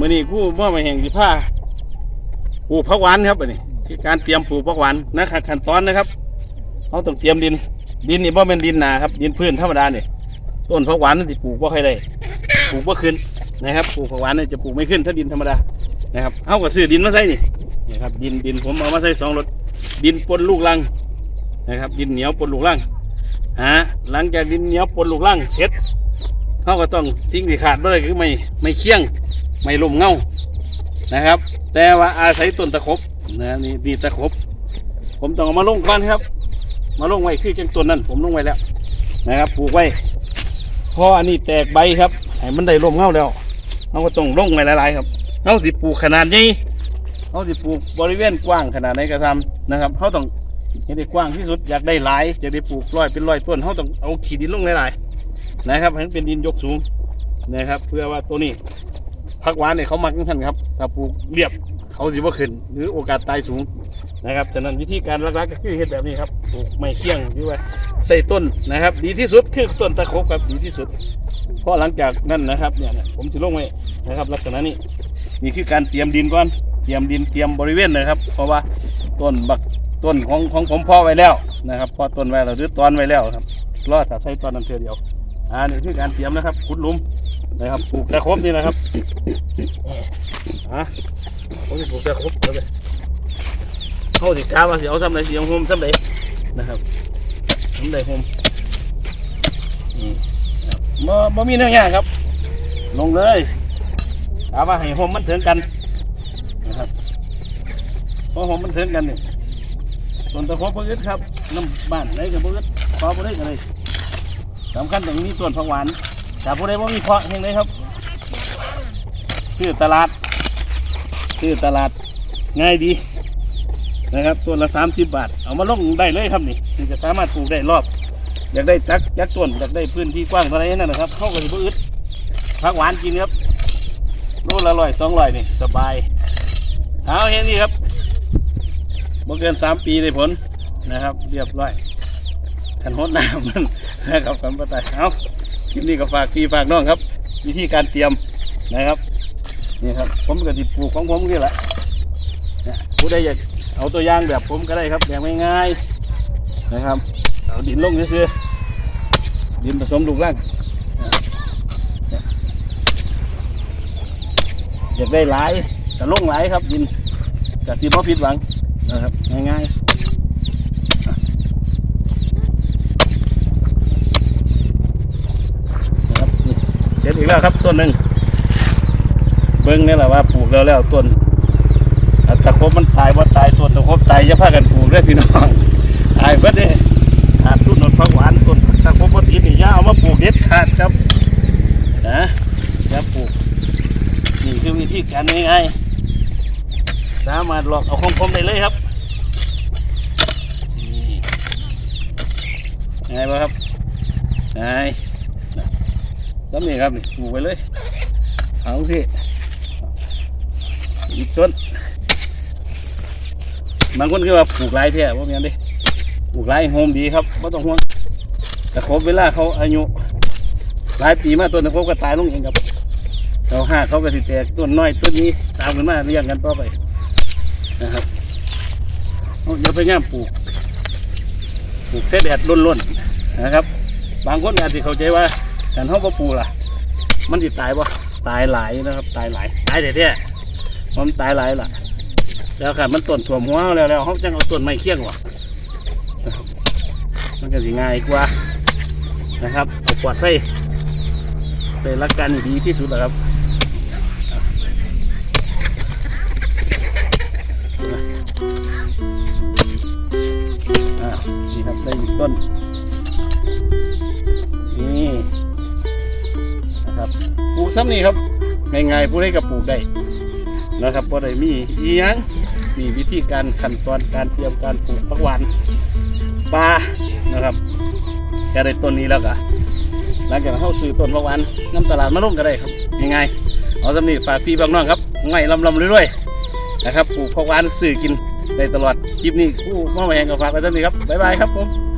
มื่อนี้กู้ว่ามาแห่งสิผ้าปลูกผักหวานครับอันนี้คือการเตรียมปลูกผักหวานนะครับขั้นตอนนะครับเขาต้องเตรียมดิน ดินนี่บ่เป็นดินหนาครับ ดินพื้นธรรมดาเนี่ยต้นผักหวานนี่ปลูกบ่ค่อยได้ปลูกบ่ขึ้นนะครับปลูกผักหวานนี่จะปลูกไม่ขึ้นถ้าดินธรรมดานะครับเอาก็ซื้อดินมาใส่นี่นี่ครับดินดินผมเอามาใส่สองรถดินปนลูกลังนะครับ ดินเหนียวปนลูกลังฮะหลังจากดินเหนียวปนลูกลังเสร็จเขาก็ต้องสิ่งที่ขาดไม่ได้คือไม่ไม่เคี่ยง ไม่ล่มเงานะครับ แต่ว่าอาศัยต้นตะขบนะนี่ดีตะขบผมต้องเอามาลงก่อนครับ มาลงไว้คือจังต้นนั้น ผมลงไว้แล้ว นะครับปลูกไว้เพราะอันนี้แตกใบครับให้มันได้ลมเงาแล้วเราก็ต้องลงไว้หลายๆครับเราสิปลูกขนาดนี้เราสิปลูกบริเวณกว้างขนาดไหนก็ทำนะครับเขาต้องให้ได้กว้างที่สุดอยากได้หลายอยากได้ปลูกร้อยเป็นร้อยต้นเขาต้องเอาขีดินลงหลายๆนะครับให้มันเป็นดินยกสูงนะครับ เพื่อว่าตัวนี้ ผักหวานเนี่ยเขามักทั้งท่านครับถ้าปลูกเรียบเขาสิว่าขึ้น หรือโอกาสตายสูงนะครับฉะนั้นวิธีการรักๆก็คือเฮ็ดแบบนี้ครับปลูกไม้เคี่ยงหรือว่าใส่ต้นนะครับ ดีที่สุดคือต้นตะคบครับดีที่สุด เพราะหลังจากนั้นนะครับเนี่ยผมจะลงไว้นะครับ ลักษณะนี้นี่คือการเตรียมดินก่อนเตรียมดินเตรียมบริเวณนะครับ เพราะว่าต้นบักต้นของของผมเพอไว้แล้วนะครับเพอต้นไว้แล้วหรือตอนไว้แล้วครับรอแต่ใช้ตอนนั้นเท่อเดียวอ่านี่คือการเตรียมนะครับขุดลุม นะครับปลูกแตะครบนี่นะครับฮะผมสิปลูกแต่ครบเลยเขาสิกาว่าสิเอาซ้ำใดสิเอาโฮมซ้ำใดนะครับซ้ำใดโฮมนี่ครับบ่บ่มีเนื้อย่างครับ ลงเลยกาว่าให้โฮมมันถึงกันนะครับเพราะโฮมมันถึงกันเนี่ยส่วนตะครบบ่อึดครับน้ำบ้านไหนก็บ่อึดพอบ่ได้กันเลยสำคัญตรงนี้ส่วนผักหวาน แต่ผู้ใดบ่มีเพาะยังไงครับซื้อตลาดซื้อตลาดง่ายดีนะครับต้นละ 30 บาท เอามาลงได้เลยครับนี่จะสามารถปลูกได้รอบ อยากได้จักยักต้นอยากได้พื้นที่กว้างเท่าไรนั่นนะครับเข้ากับที่อึดผักหวานกินครับโลละร้อยสองร้อยนี่สบายเอาเห็นนี่ครับบ่เกินสามปีได้ผลนะครับ เรียบร้อยขันหดน้ำมันนะครับกันประตายเอา คลิปนี้ก็ฝากพี่ฝากน้องครับ วิธีการเตรียมนะครับนี่ครับ ผมก็ติปลูกของผมนี่แหละเนี่ยผู้ใดอยากเอาตัวอย่างแบบผมก็ได้ครับแบบง่ายๆนะครับ เอาดินลงซื้อๆดินผสมลูกล่างอยากได้หลายก็ลงหลายครับดินกับที่บ่ผิดหวังนะครับง่ายๆอะนะครับนี่ เสร็จอีกแล้วครับต้นหนึ่งเบิ้งนี่แหละว่าปลูกแล้วแล้วต้นตะครบมันตายว่าตายต้นตะครบตายจะพากันปลูกได้อพี่น้องตายเบิดเด้ขาดต้นนนผักหวานต้นตะครบปกตินี่ย่าเอามาปลูกเด็ดขาดครับนะอย่าปลูกนี่คือวิธีการง่ายๆสามารถหลอกเอาของผมได้เลยครับนี่ง่ายปะครับง่าย แล้วนี่ครับนี่ปลูกไปเลยเอาสิอีกต้นบางคนก็ว่าปลูกไรแท้ว่าอย่างนี้ปลูกไรโฮมดีครับไม่ต้องห่วงแต่ครบเวลาเขาอายุหลายปีมาต้นตะครบก็ตายลงเองครับเราห้าเขาก็สิแตกต้นน้อยต้นนี้ตามกันมาเรียงกันต่อไปนะครับเดี๋ยวไปย่ามปลูกปลูกเสดแดดล้นๆนะครับ บางคนอาจจะเข้าใจว่า การเขาบ่ปูล่ะ มันจะตายปะตายหลายนะครับ ตายหลายตายแต่เนี่ยมันตายหลายล่ะ แล้วค่ะมันต้นถ่วหัวแล้วแล้วเขาจังเอาต้นไม้เคี่ยงวะนะมันก็สิง่ายกว่านะครับเอาปลอดภัยใส่หลักการนี่ดีที่สุดแล้วครับอ่านี่ครับได้อีกต้น ลูกซ้ำนี่ครับง่ายๆผู้ใดก็ปลูกได้นะครับเพราะได้มีอีหยังมีวิธีการขั้นตอนการเตรียมการปลูกผักหวานปลานะครับแค่ได้ต้นนี้แล้วก็หลังจากเข้าซื้อต้นผักหวานน้ำตลาดมาลงก็ได้ครับง่ายๆเอาซ้ำนี่ฝากพี่บางน้องครับง่ายลำลำเรื่อยๆนะครับปลูกผักหวานซื้อกินได้ตลอดคลิปนี้ผู้มอแหงกับฝากไว้ซ้ำนี่ครับบ๊ายบายครับผม